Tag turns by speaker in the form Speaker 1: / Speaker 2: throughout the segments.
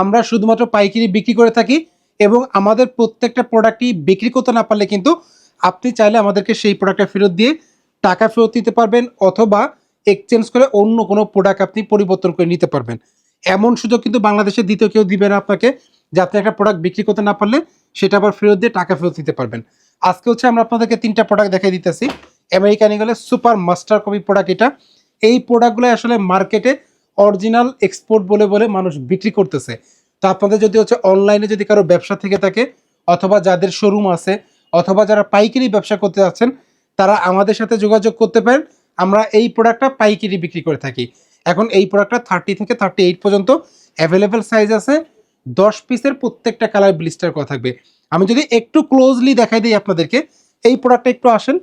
Speaker 1: আমরা শুধুমাত্র পাইকারি বিক্রি করে থাকি এবং আমাদের প্রত্যেকটা প্রোডাক্টই বিক্রি করতে না পারলে কিন্তু আপনি চাইলে আমাদেরকে সেই প্রোডাক্টটা ফেরত দিয়ে টাকা ফেরত দিতে পারবেন অথবা এক্সচেঞ্জ করে অন্য কোনো প্রোডাক্ট আপনি পরিবর্তন করে নিতে পারবেন। এমন সুযোগ কিন্তু বাংলাদেশে দ্বিতীয় কেউ দিবে না আপনাকে যে আপনি একটা প্রোডাক্ট বিক্রি করতে না পারলে সেটা আবার ফেরত দিয়ে টাকা ফেরত দিতে পারবেন। আজকে হচ্ছে আমরা আপনাদেরকে তিনটা প্রোডাক্ট দেখাই দিতেছি। আমেরিকান ইগলের সুপার মাস্টার কপি প্রোডাক্ট এটা। এই প্রোডাক্টগুলো আসলে মার্কেটে অরিজিনাল এক্সপোর্ট বলে বলে মানুষ বিক্রি করতেছে। তো আপনাদের যদি হচ্ছে অনলাইনে যদি কারও ব্যবসা থেকে থাকে, অথবা যাদের শোরুম আছে, অথবা যারা পাইকারি ব্যবসা করতে যাচ্ছেন, তারা আমাদের সাথে যোগাযোগ করতে পারেন। আমরা এই প্রোডাক্টটা পাইকারি বিক্রি করে থাকি। এখন এই প্রোডাক্টটা থার্টি থেকে থার্টি এইট পর্যন্ত অ্যাভেলেবেল সাইজ আছে। দশ পিসের প্রত্যেকটা কালার ব্লিস্টার করা থাকবে। আমি যদি একটু ক্লোজলি দেখাই দিই আপনাদেরকে, এই প্রোডাক্টটা একটু আসেন।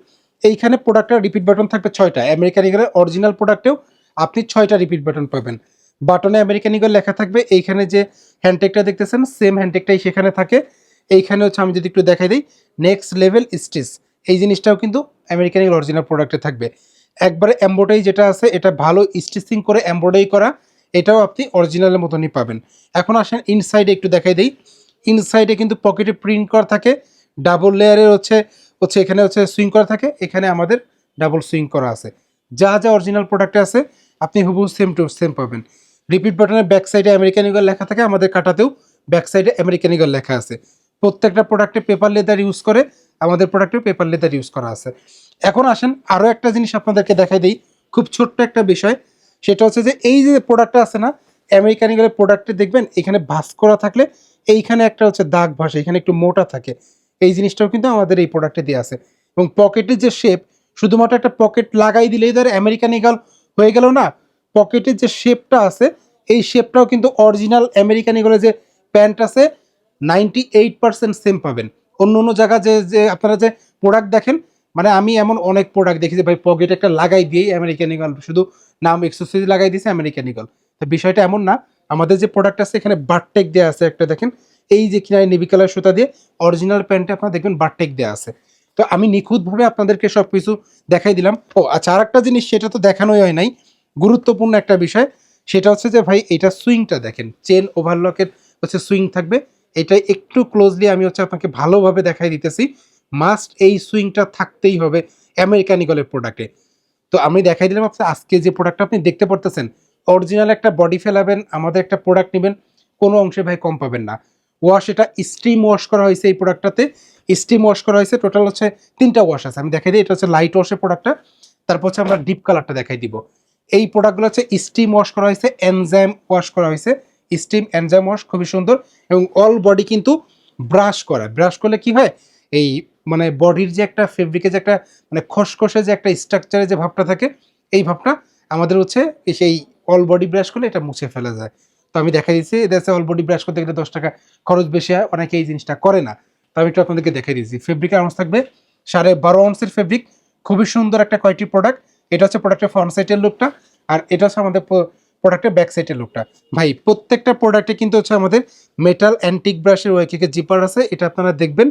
Speaker 1: এইখানে প্রোডাক্টের রিপিট বাটন থাকবে ছয়টা। আমেরিকান ইগলের অরিজিনাল প্রোডাক্টেও আপনি ছয়টা রিপিট বাটন পাবেন। বাটনে আমেরিকান ইগল লেখা থাকবে, এইখানে যে হ্যান্ডটেকটা দেখতেছেন সেম হ্যান্ডটেকটাই সেখানে থাকে। এইখানে হচ্ছে আমি যদি একটু দেখাই দিই নেক্সট লেভেল স্টিচ এই জিনিসটাও কিন্তু আমেরিকান ইগল অরিজিনাল প্রোডাক্টে থাকবে। একবারে এম্ব্রয়ডারি যেটা আছে, এটা ভালো স্টিচিং করে এম্ব্রয়ডারি করা, এটাও আপনি অরিজিনালের মতনই পাবেন। এখন আসেন ইনসাইডে একটু দেখাই দিই। ইনসাইডে কিন্তু পকেটে প্রিন্ট করা থাকে ডাবল লেয়ারের হচ্ছে হচ্ছে এখানে হচ্ছে সুইং করা থাকে, এখানে আমাদের ডাবল সুইং করা আছে। যা যা অরিজিনাল প্রোডাক্টে আছে আপনি হুবহু সেম টু সেম পাবেন। রিপিট বাটনের ব্যাক সাইডে আমেরিকান ইগল লেখা থাকে, আমাদের কাটাতেও ব্যাক সাইডে আমেরিকান ইগল লেখা আছে। প্রত্যেকটা প্রোডাক্টে পেপার লেদার ইউজ করে আমাদের প্রোডাক্টেও পেপার লেদার ইউজ করা আছে। এখন আসেন, আরও একটা জিনিস আপনাদেরকে দেখাই দিই, খুব ছোট্ট একটা বিষয়। সেটা হচ্ছে যে, এই যে প্রোডাক্টটা আছে না আমেরিকান ইগলের প্রোডাক্টে দেখবেন, এখানে ভাস করা থাকলে এইখানে একটা হচ্ছে দাগ ভাসে, এখানে একটু মোটা থাকে। এই জিনিসটাও কিন্তু আমাদের এই প্রোডাক্টে দিয়ে আছে। এবং পকেটের যে শেপ শুধুমাত্র একটা পকেট লাগাই দিলেই ধর আমেরিকান ইগল হয়ে গেল না পকেটের যে শেপটা আছে, এই শেপটাও কিন্তু অরিজিনাল আমেরিকান ইগলের যে প্যান্ট আছে নাইনটি এইট পার্সেন্ট সেম পাবেন। অন্য অন্য জায়গা যে যে আপনারা যে প্রোডাক্ট দেখেন মানে আমি এমন অনেক প্রোডাক্ট দেখি যে ভাই পকেট একটা লাগাই দিয়েই আমেরিকান ইগল শুধু নাম এক্সারসাইজ লাগাই দিয়েছে আমেরিকান ইগল তো বিষয়টা এমন না, আমাদের যে প্রোডাক্ট আছে, এখানে বারটেক দেওয়া আছে একটা দেখেন, এই যে কিনারে নেভি কালার সুতা দিয়ে অরিজিনাল প্যান্টে আপনারা দেখবেন বারটেক দেওয়া আছে। তো আমি নিখুঁতভাবে আপনাদেরকে সব কিছু দেখাই দিলাম। ও আচ্ছা আর একটা জিনিস সেটা তো দেখানোই হয় নাই। গুরুত্বপূর্ণ একটা বিষয়, সেটা হচ্ছে যে ভাই, এটা সুইংটা দেখেন, চেন ওভারলকের হচ্ছে সুইং থাকবে। এটা একটু ক্লোজলি আমি হচ্ছে আপনাকে ভালোভাবে দেখাই দিতেছি। মাস্ট এই সুইংটা থাকতেই হবে আমেরিকান ইগলের প্রোডাক্টে তো আমি দেখাই দিলাম আপনার আজকে যে প্রোডাক্টটা আপনি দেখতে পারতেছেন। অরিজিনাল একটা বডি ফেলাবেন, আমাদের একটা প্রোডাক্ট নেবেন, কোনো অংশে ভাই কম পাবেন না। ওয়াশ এটা স্টিম ওয়াশ করা হয়েছে এই প্রোডাক্টটাতে স্টিম ওয়াশ করা হয়েছে টোটাল হচ্ছে তিনটা ওয়াশ আছে। আমি দেখাই দিই, এটা হচ্ছে লাইট ওয়াশের প্রোডাক্টটা তারপর হচ্ছে আমরা ডিপ কালারটা দেখাই দিব। এই প্রোডাক্টগুলো হচ্ছে স্টিম ওয়াশ করা হয়েছে এনজাইম ওয়াশ করা হয়েছে। স্টিম এনজাইম ওয়াশ খুবই সুন্দর এবং অল বডি কিন্তু ব্রাশ করা ব্রাশ করলে কি হয়? এই মানে বডির যে একটা ফেব্রিকের যে একটা মানে খসখসে যে একটা স্ট্রাকচারে যে ভাবটা থাকে, এই ভাবটা আমাদের হচ্ছে সেই অল বডি ব্রাশ করলে এটা মুছে ফেলা যায়। তো আমি দেখা দিচ্ছি। দেশে অল বডি ব্রাশ করতে গেলে দশ টাকা খরচ বেশি হয় অনেকে এই জিনিসটা করে না। তো আমি একটু আপনাদেরকে দেখাই দিচ্ছি। ফেব্রিকের আউন্স থাকবে। সাড়ে বারো আউন্সের ফেব্রিক খুবই সুন্দর একটা কয়েকটি প্রোডাক্ট এটা হচ্ছে প্রোডাক্টের ফ্রন্ট সাইডের লুকটা আর এটা হচ্ছে আমাদের প্রোডাক্টের ব্যাক সাইডের লুকটা ভাই, প্রত্যেকটা প্রোডাক্টে কিন্তু হচ্ছে আমাদের মেটাল অ্যান্টিক ব্রাশের ওয়াইকে জিপার আছে, এটা আপনারা দেখবেন।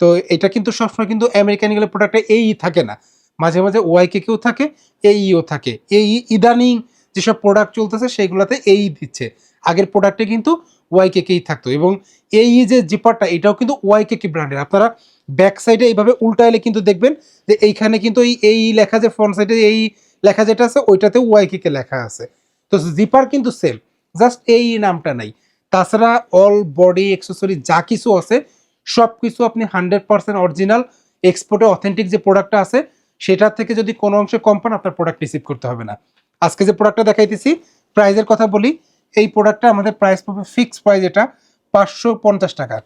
Speaker 1: তো এটা কিন্তু সবসময় কিন্তু আমেরিকান ইগলের প্রোডাক্টে এই থাকে না। মাঝে মাঝে ওয়াইকে কেউ থাকে, এইও থাকে। এই ইদানিং যেসব প্রোডাক্ট চলতেছে সেগুলোতে এই দিচ্ছে। আগের প্রোডাক্টে কিন্তু ওয়াইকে কেই থাকতো এবং এই যে জিপারটা, এটাও কিন্তু ওয়াইকে কি ব্র্যান্ডের আপনারা ব্যাক সাইডে এইভাবে উল্টাইলে কিন্তু দেখবেন যে এইখানে কিন্তু এই এই লেখা যে ফ্রন্ট সাইডে এই লেখা যেটা আছে ওইটাতে ওয়াইকে কে লেখা আছে। তো জিপার কিন্তু সেম জাস্ট এই নামটা নাই। তাছাড়া অল বডি অ্যাক্সেসরি যা কিছু আছে সব কিছু আপনি হান্ড্রেড পার্সেন্ট অরিজিনাল এক্সপোর্টে অথেন্টিক যে প্রোডাক্টটা আছে সেটার থেকে যদি কোনো অংশে কম পান, আপনার প্রোডাক্ট রিসিভ করতে হবে না। আজকে যে প্রোডাক্টটা দেখাইতেছি প্রাইজের কথা বলি এই প্রোডাক্টটা আমাদের প্রাইস পাবে ফিক্স প্রাইস এটা পাঁচশো পঞ্চাশ টাকা।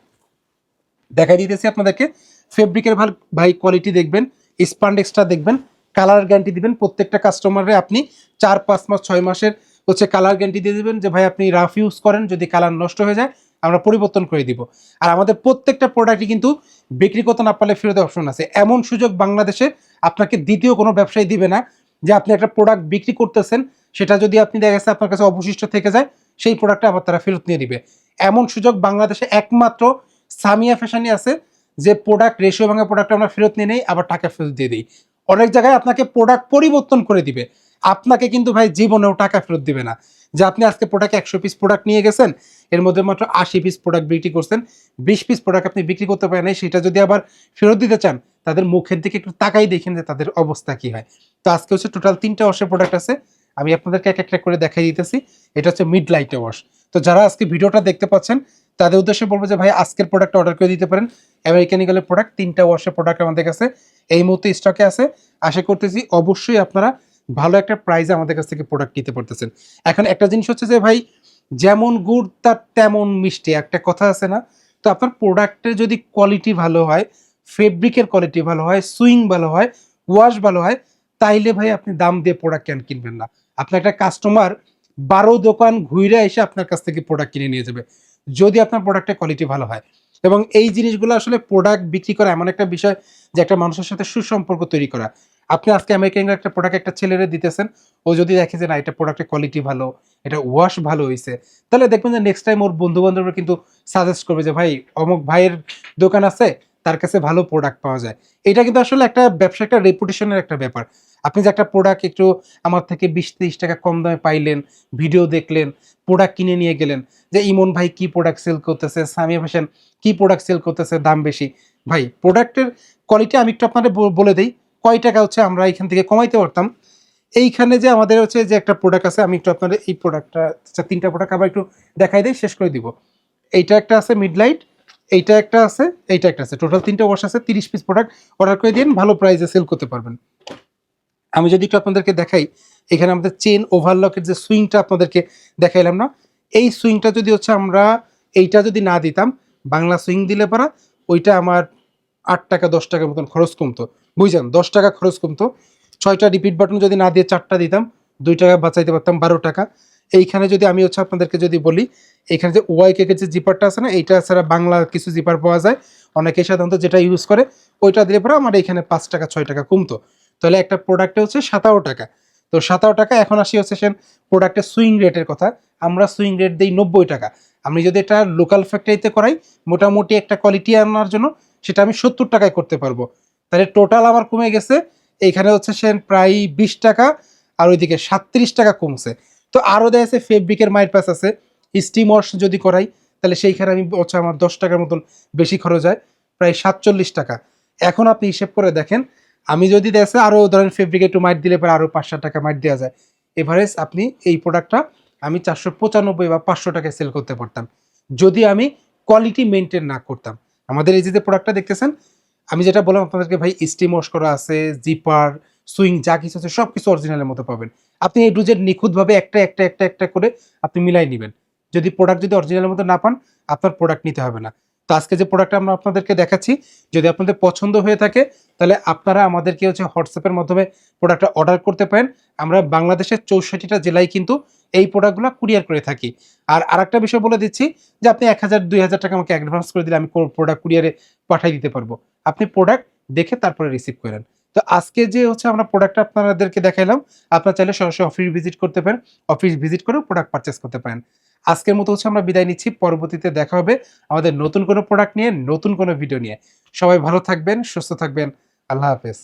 Speaker 1: দেখাই দিতেছি আপনাদেরকে। ফেব্রিকের ভালো ভাই কোয়ালিটি দেখবেন স্পান্ডেক্সটা দেখবেন কালার গ্যারান্টি দিবেন। প্রত্যেকটা কাস্টমারে আপনি চার, পাঁচ মাস, ছয় মাসের হচ্ছে কালার গ্যারান্টি দিয়ে দেবেন যে, ভাই, আপনি রাফ ইউজ করেন, যদি কালার নষ্ট হয়ে যায়, আমরা পরিবর্তন করে দিব। আর আমাদের প্রত্যেকটা প্রোডাক্টই কিন্তু বিক্রি করতে না পারলে ফেরত অপশন আছে। এমন সুযোগ বাংলাদেশে আপনাকে দ্বিতীয় কোনো ব্যবসায়ী দিবে না যে, আপনি একটা প্রোডাক্ট বিক্রি করতেছেন সেটা যদি আপনি দেখা গেছে আপনার কাছে অবশিষ্ট থেকে যায়, সেই প্রোডাক্টটা আবার তারা ফেরত নিয়ে দিবে এমন সুযোগ বাংলাদেশে একমাত্র সামিয়া ফ্যাশনই আছে, যে প্রোডাক্ট রেশিও ভাঙা প্রোডাক্ট আমরা ফেরত নিয়ে নেই, আবার টাকা ফেরত দিয়ে দিই। অনেক জায়গায় আপনাকে প্রোডাক্ট পরিবর্তন করে দিবে। আপনাকে কিন্তু ভাই জীবনেও টাকা ফেরত দিবে না। যে আপনি আজকে প্রোডাক্ট একশো পিস প্রোডাক্ট নিয়ে গেছেন, এর মধ্যে মাত্র আশি পিস প্রোডাক্ট বিক্রি করছেন, বিশ পিস প্রোডাক্ট আপনি বিক্রি করতে পারেন সেটা যদি আবার ফেরত দিতে চান, তাদের মুখের দিকে একটু তাকাই দেখেন যে তাদের অবস্থা কি হয়। তো আজকে হচ্ছে টোটাল তিনটা ওয়াশের প্রোডাক্ট আছে আমি আপনাদেরকে এক একটা করে দেখাই দিতেছি। এটা হচ্ছে মিড লাইট ওয়াশ তো যারা আজকে ভিডিওটা দেখতে পাচ্ছেন, তাদের উদ্দেশ্যে বলব যে, ভাই, আজকের প্রোডাক্ট অর্ডার করে দিতে পারেন। আমেরিকান ইগলের প্রোডাক্ট তিনটা ওয়াশের প্রোডাক্ট আমাদের কাছে এই মুহূর্তে স্টকে আছে। আশা করতেছি অবশ্যই আপনারা ভালো একটা প্রাইজে আমাদের কাছ থেকে প্রোডাক্ট নিতে পারতেছেন। এখন একটা জিনিস হচ্ছে যে, ভাই, যেমন গুড়, তার তেমন মিষ্টি, একটা কথা আছে না? তো আপনার প্রোডাক্টের যদি কোয়ালিটি ভালো হয় ফেব্রিকের কোয়ালিটি ভালো হয় সুইং ভালো হয় ওয়াশ ভালো হয় তাইলে ভাই আপনি দাম দিয়ে প্রোডাক্ট কেন কিনবেন না? আপনার একটা কাস্টমার বারো দোকান ঘুরে এসে আপনার কাছ থেকে প্রোডাক্ট কিনে নিয়ে যাবে, যদি আপনার প্রোডাক্টের কোয়ালিটি ভালো হয়। এবং এই জিনিসগুলো আসলে প্রোডাক্ট বিক্রি করা এমন একটা বিষয় যে একটা মানুষের সাথে সুসম্পর্ক তৈরি করা। আপনি আজকে আমেরিকান একটা প্রোডাক্ট একটা ছেলেরে দিতেছেন, ও যদি দেখে যে না, এটা প্রোডাক্টের কোয়ালিটি ভালো, এটা ওয়াশ ভালো হয়েছে তাহলে দেখবেন যে নেক্সট টাইম ওর বন্ধু বান্ধবরা কিন্তু সাজেস্ট করবে যে, ভাই, অমুক ভাইয়ের দোকান আছে তার কাছে ভালো প্রোডাক্ট পাওয়া যায়। এটা কিন্তু আসলে একটা ব্যবসা, একটা রেপুটেশনের একটা ব্যাপার। আপনি যে একটা প্রোডাক্ট একটু আমার থেকে বিশ, তিরিশ টাকা কম দামে পাইলেন ভিডিও দেখলেন প্রোডাক্ট কিনে নিয়ে গেলেন, যে ইমন ভাই কি প্রোডাক্ট সেল করতেছে, সামিয়া হোসেন কি প্রোডাক্ট সেল করতেছে, দাম বেশি। ভাই প্রোডাক্টের কোয়ালিটি আমি একটু আপনাদের বলে দিই, কয় টাকা হচ্ছে আমরা এখান থেকে কমাইতে পারতাম। এইখানে যে আমাদের হচ্ছে যে একটা প্রোডাক্ট আছে, আমি একটু আপনাদের এই প্রোডাক্টটা তিনটা প্রোডাক্ট আবার একটু দেখাই দিই, শেষ করে দিব। এইটা একটা আছে মিডলাইট এইটা একটা আছে, এইটা একটা আছে। টোটাল তিনটা ওয়াশ আছে, তিরিশ পিস প্রোডাক্ট অর্ডার করে দিন, ভালো প্রাইসে সেল করতে পারবেন। আমি যদি একটু আপনাদেরকে দেখাই, এখানে আমাদের চেন ওভারলকের যে সুইংটা আপনাদেরকে দেখাইলাম না, এই সুইংটা যদি হচ্ছে আমরা এইটা যদি না দিতাম, বাংলা সুইং দিলে পারা, ওইটা আমার আট টাকা, দশ টাকার মতন খরচ কমতো। বুঝছেন? দশ টাকা খরচ কমতো। ছয়টা রিপিট বাটন যদি না দিয়ে চারটা দিতাম, দুই টাকা বাঁচাইতে পারতাম বারো টাকা। এইখানে যদি আমি হচ্ছে আপনাদেরকে যদি বলি এখানে যে ওয়াই কেকের যে জিপারটা আছে না, এইটা ছাড়া বাংলা কিছু জিপার পাওয়া যায়। অনেকে সাধারণত যেটা ইউজ করে, ওইটা দিলে পরে আমার এখানে পাঁচ টাকা, ছয় টাকা কমতো। তাহলে একটা প্রোডাক্টে হচ্ছে সাতারো টাকা। তো সাতারো টাকা, এখন আসি হচ্ছে সেন প্রোডাক্টের সুইং রেটের কথা। আমরা সুইং রেট দিই নব্বই টাকা। আমি যদি এটা লোকাল ফ্যাক্টরিতে করাই, মোটামুটি একটা কোয়ালিটি আনার জন্য সেটা আমি সত্তর টাকায় করতে পারব। তাহলে টোটাল আমার কমে গেছে। এইখানে হচ্ছে সেন প্রায় বিশ টাকা, আর ওইদিকে সাতত্রিশ টাকা কমছে। তো আরও দেখা যাচ্ছে ফেব্রিকের মাইর পাস আছে। স্টিম ওয়াশ যদি করাই, তাহলে সেইখানে আমি হচ্ছে আমার দশ টাকার মতন বেশি খরচ হয়, প্রায় সাতচল্লিশ টাকা। এখন আপনি হিসেব করে দেখেন, আমি যদি দেখে আরও ধরেন ফেব্রিক একটু মাইট দিলে পরে আরও পাঁচশো টাকা মাইট দেওয়া যায়। এভারেজ আপনি এই প্রোডাক্টটা আমি চারশো পঁচানব্বই বা পাঁচশো টাকায় সেল করতে পারতাম। যদি আমি কোয়ালিটি মেনটেন না করতাম। আমাদের এই যে প্রোডাক্টটা দেখতেছেন, আমি যেটা বললাম আপনাদেরকে ভাই স্টিম ওয়াশ করা আছে জিপার সুইং, যা কিছু আছে সব কিছু অরিজিনালের মতো পাবেন। আপনি এই ডুজের নিখুঁতভাবে একটা একটা একটা একটা করে আপনি মিলাই নেবেন। যদি প্রোডাক্ট যদি অরিজিনালের মতো না পান, আপনার প্রোডাক্ট নিতে হবে না। তো আজকে যে প্রোডাক্টটা আমরা আপনাদেরকে দেখাচ্ছি, যদি আপনাদের পছন্দ হয়ে থাকে, তাহলে আপনারা আমাদেরকে হচ্ছে হোয়াটসঅ্যাপের মাধ্যমে প্রোডাক্টটা অর্ডার করতে পারেন। আমরা বাংলাদেশের চৌষট্টিটা জেলায় কিন্তু এই প্রোডাক্টগুলো কুরিয়ার করে থাকি। আর আরেকটা বিষয় বলে দিচ্ছি, যে আপনি এক হাজার, দুই হাজার টাকা আমাকে অ্যাডভান্স করে দিলে আমি প্রোডাক্ট কুরিয়ারে পাঠিয়ে দিতে পারব। আপনি প্রোডাক্ট দেখে তারপরে রিসিভ করেন। তো আজকে যে হচ্ছে আমরা প্রোডাক্ট আপনাদেরকে দেখাইলাম, আপনারা চাইলে সরাসরি অফিস ভিজিট করতে পারেন অফিস ভিজিট করেও প্রোডাক্ট পারচেস করতে পারেন। আজকের মতো হচ্ছে আমরা বিদায় নিচ্ছি, পরবর্তীতে দেখা হবে আমাদের নতুন কোনো প্রোডাক্ট নিয়ে, নতুন কোনো ভিডিও নিয়ে। সবাই ভালো থাকবেন, সুস্থ থাকবেন, আল্লাহ হাফেজ।